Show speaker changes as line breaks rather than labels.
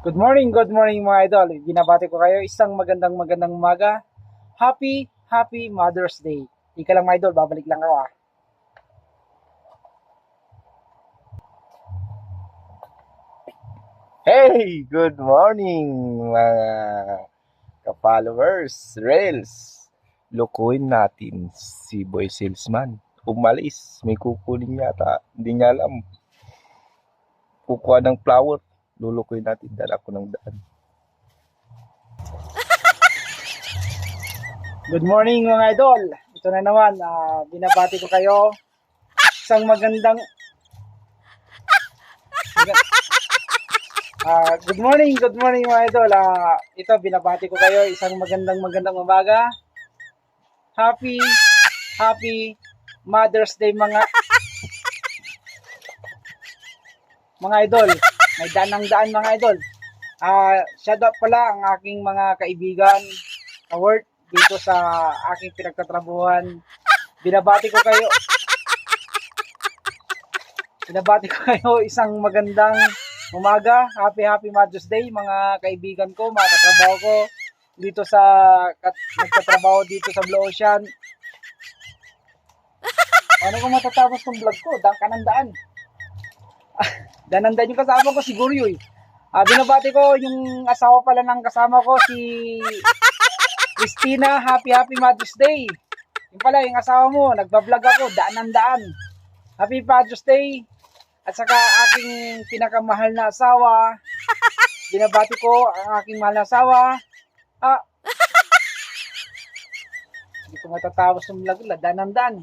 Good morning, good morning mga idol. Binabati ko kayo isang magandang magandang umaga. Happy, happy Mother's Day. Ika lang mga idol, babalik lang ako ah.
Hey! Good morning mga ka-followers, Rails. Lukuin natin si Boy Salesman. Umalis. May kukunin yata. Hindi niya alam. Kukuha ng flower. Lulukuin natin. Dala ko ng daan.
Good morning mga idol. Ito na naman, ah, binabati ko kayo. Isang magandang Maga- Ah, good morning, good morning mga idol. Ah, ito binabati ko kayo isang magandang magandang umaga. Happy Happy Mother's Day mga mga idol. May daan ng daan mga idol. Ah, shout out pala ang aking mga kaibigan na work dito sa aking pinagtatrabuhan. Binabati ko kayo. Binabati ko kayo isang magandang umaga. Happy Happy Mother's Day mga kaibigan ko, mga katrabaho ko dito sa kat, nagtatrabaho dito sa Blue Ocean. Ano kung matatapos tong vlog ko? Daan ka. Danandan yung kasama ko siguro yun. Ah, binabati ko yung asawa pala ng kasama ko si Christina, happy happy Mother's Day. Yung pala, yung asawa mo, nagbablog ako, daan ng daan. Happy Mother's Day. At saka aking pinakamahal na asawa, binabati ko ang aking mahal na asawa. Ah, hindi ko matatapos ng vlog, daan.